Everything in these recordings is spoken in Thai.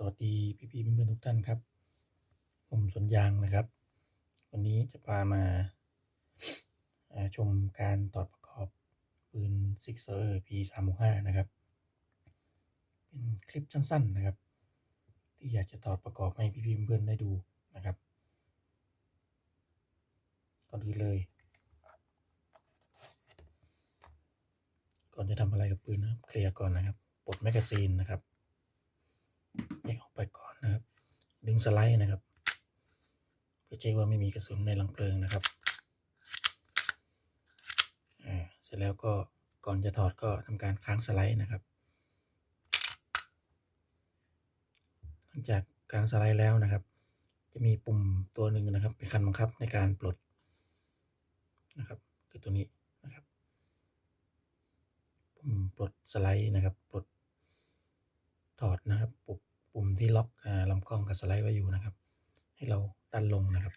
สวัสดีพี่พี่ๆเพื่อนๆทุกท่านครับผมสวนยางนะครับ วันนี้จะพามาชมการถอดประกอบปืน Sixer P 3 6 5นะครับ เป็นคลิปสั้นๆนะครับ ที่อยากจะถอดประกอบให้พี่พี่ๆเพื่อนๆได้ดูนะครับก่อนอื่นเลย ก่อนจะทำอะไรกับปืนนะครับเคลียร์ก่อนนะครับปลดแมกกาซีนนะครับแยกออกไปก่อนนะครับ ดึงสไลด์นะครับ เพื่อเช็คว่าไม่มีกระสุนในรังเพลิงนะครับอ่าเสร็จแล้วก็ก่อนจะถอดก็ทำการค้างสไลด์นะครับ หลังจากค้างสไลด์แล้วนะครับ จะมีปุ่มตัวหนึ่งนะครับ เป็นคันบังคับในการปลดนะครับคือตัวนี้นะครับ ปุ่มปลดสไลด์นะครับ ปลดถอดนะครับ ปุ่ม ปุ่มที่ล็อกอลำกล้องกับสไลด์ไว้อยู่นะครับ ให้เราดันลงนะครับ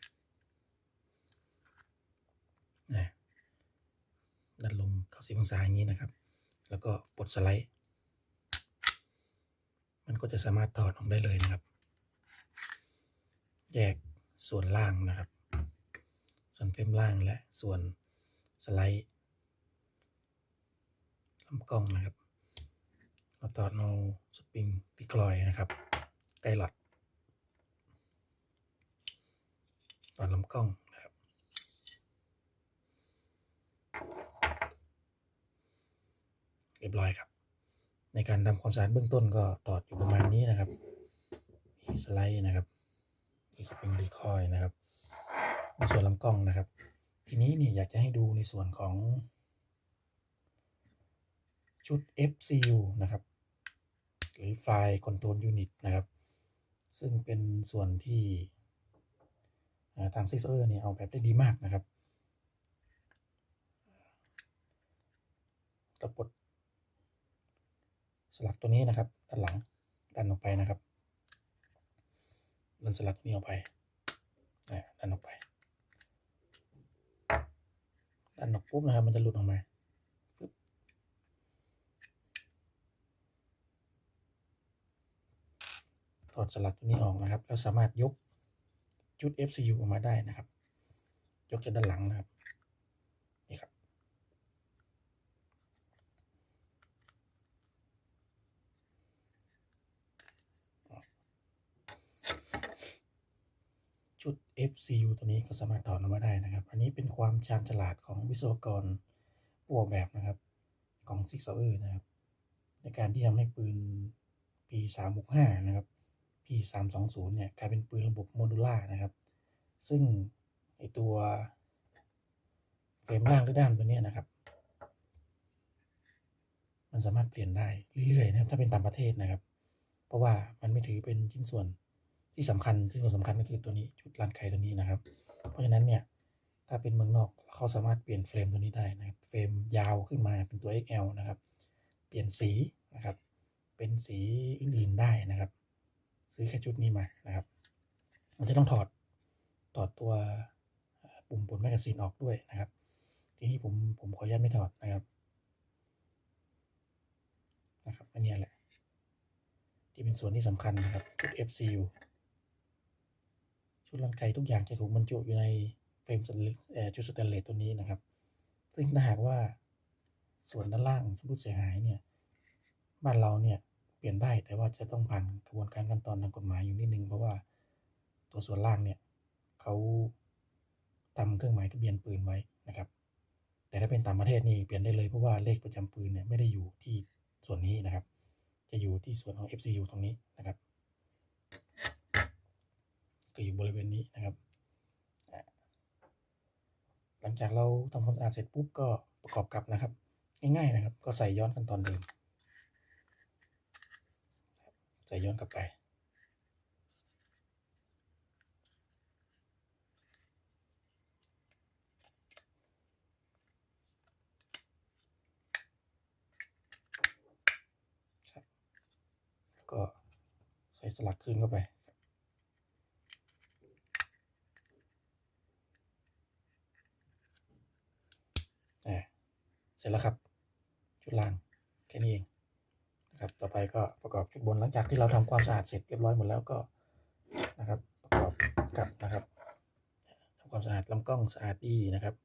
นะดันลงเข้าสิบองศาอย่างนี้นะครับ แล้วก็ปลดสไลด์ มันก็จะสามารถถอดออกได้เลยนะครับ แยกส่วนล่างนะครับ ส่วนเฟรมล่างและส่วนสไลด์ลำกล้องนะครับ เราต่อโนสปริงพิคลอยนะครับไกลหลอดต่อลำกล้องนะครับเรียบร้อยครับ ในการทำความสะอาดเบื้องต้นก็ตอดอยู่ประมาณนี้นะครับ มีสไลด์นะครับ มีสปริงรีคอยนะครับในส่วนลำกล้องนะครับ ทีนี้เนี่ยอยากจะให้ดูในส่วนของชุด FCU นะครับ ไฟล์ Control Unit นะครับ ซึ่งเป็นส่วนที่ทาง c i s e r เนี่ยเอาแบบได้ดีมากนะครับเราปลดสลักตัวนี้นะครับ ด้านหลังดันออกไปนะครับดันสลักนี้ออกไปดันออกไปดันออกปุ๊บนะครับ มันจะหลุดออกมา ถอดสลักตัวนี้ออกนะครับ แล้วสามารถยกชุด FCU ออกมาได้นะครับ ยกจากด้านหลังนะครับ นี่ครับ ชุด FCU ตัวนี้ก็สามารถถอดออกมาได้นะครับ อันนี้เป็นความชาญฉลาดของวิศวกรผู้ออกแบบนะครับ ของ Six Sauer นะครับ ในการที่ทำให้ปืน P365 นะครับ P320 เนี่ยกลายเป็นปืนระบบโมดูล่านะครับ ซึ่งไอตัวเฟรมล่างหรือด้านตัวเนี้ยนะครับ มันสามารถเปลี่ยนได้เรื่อยๆนะครับถ้าเป็นต่างประเทศนะครับ เพราะว่ามันไม่ถือเป็นชิ้นส่วนที่สำคัญชิ้นส่วนสำคัญก็คือตัวนี้ชุดลานไขตัวนี้นะครับ เพราะฉะนั้นเนี่ยถ้าเป็นเมืองนอกเขาสามารถเปลี่ยนเฟรมตัวนี้ได้นะครับเฟรมยาวขึ้นมาเป็นตัว XL นะครับ เปลี่ยนสีนะครับ เป็นสีอื่นๆได้นะครับ ซื้อแค่ชุดนี้มานะครับมันจะต้องถอดถอดตัวเอ่อปุ่มปลดแมกกาซีนออกด้วยนะครับ ทีนี้ผมผมขออนุญาตไม่ถอดนะครับนะครับอันนี้แหละ ที่เป็นส่วนที่สำคัญนะครับชุด FCU ชุดลังไกทุกอย่างจะถูกบรรจุอยู่ในเฟรมสแตนเลสชุดสแตนเลสตัวนี้นะครับ ซึ่งถ้าหากว่าส่วนด้านล่างชำรุดเสียหายเนี่ย บ้านเราเนี่ย เปลี่ยนได้แต่ว่าจะต้องผ่านกระบวนการขั้นตอนทางกฎหมายอยู่นิดนึงเพราะว่าตัวส่วนล่างเนี่ยเขาทำเครื่องหมายทะเบียนปืนไว้นะครับ แต่ถ้าเป็นต่างประเทศนี่เปลี่ยนได้เลยเพราะว่าเลขประจำปืนเนี่ยไม่ได้อยู่ที่ส่วนนี้นะครับ จะอยู่ที่ส่วนของ FCU ตรงนี้นะครับก็อยู่บริเวณนี้นะครับ หลังจากเราทำความสะอาดเสร็จปุ๊บก็ประกอบกลับนะครับ ง่ายๆนะครับ ก็ใส่ย้อนขั้นตอนเดิม ใส่ย้อนกลับไป ก็ใส่สลักคืนเข้าไปเสร็จแล้วครับ ชุดล่าง แค่นี้เอง นะครับ ต่อไปก็ประกอบชุดบนหลังจากที่เราทำความสะอาดเสร็จเรียบร้อยหมดแล้วก็นะครับ ประกอบกับนะครับทำความสะอาดลำกล้องสะอาดดีนะครับ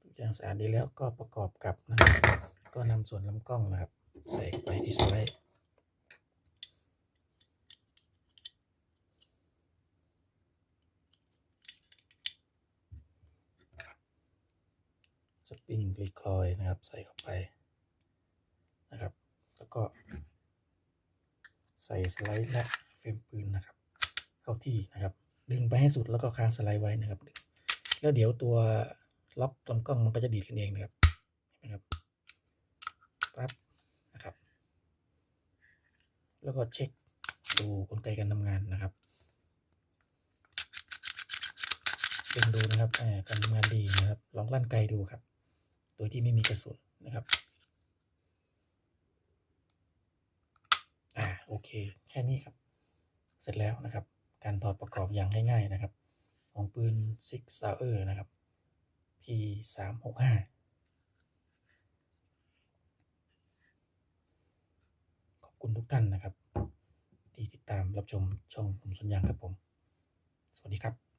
ทุกอย่างสะอาดดีแล้วก็ประกอบกับนะครับก็นำส่วนลำกล้องนะครับ ใส่ไปที่สไลด์สปริงรีคอยนะครับ ใส่เข้าไป นะครับ แล้วก็ ใส่สไลด์และเฟรมปืนนะครับ เข้าที่นะครับ ดึงไปให้สุดแล้วก็ค้างสไลด์ไว้นะครับ แล้วเดี๋ยวตัวล็อกลำกล้องมันก็จะดีดกันเองนะครับเห็นไหมครับปั๊บนะครับ แล้วก็เช็คดูกลไกการทำงานนะครับเล็งดูนะครับการทำงานดีนะครับ ลองลั่นไกลดูครับ โดยที่ไม่มีกระสุนนะครับ อ่าโอเค แค่นี้ครับ เสร็จแล้วนะครับ การถอดประกอบอย่างง่าย ๆนะครับ ของปืน Six Sauer นะครับ P สามหกห้าขอบคุณทุกท่านนะครับ ที่ติดตามรับชมช่องผมสัญญางครับผม สวัสดีครับ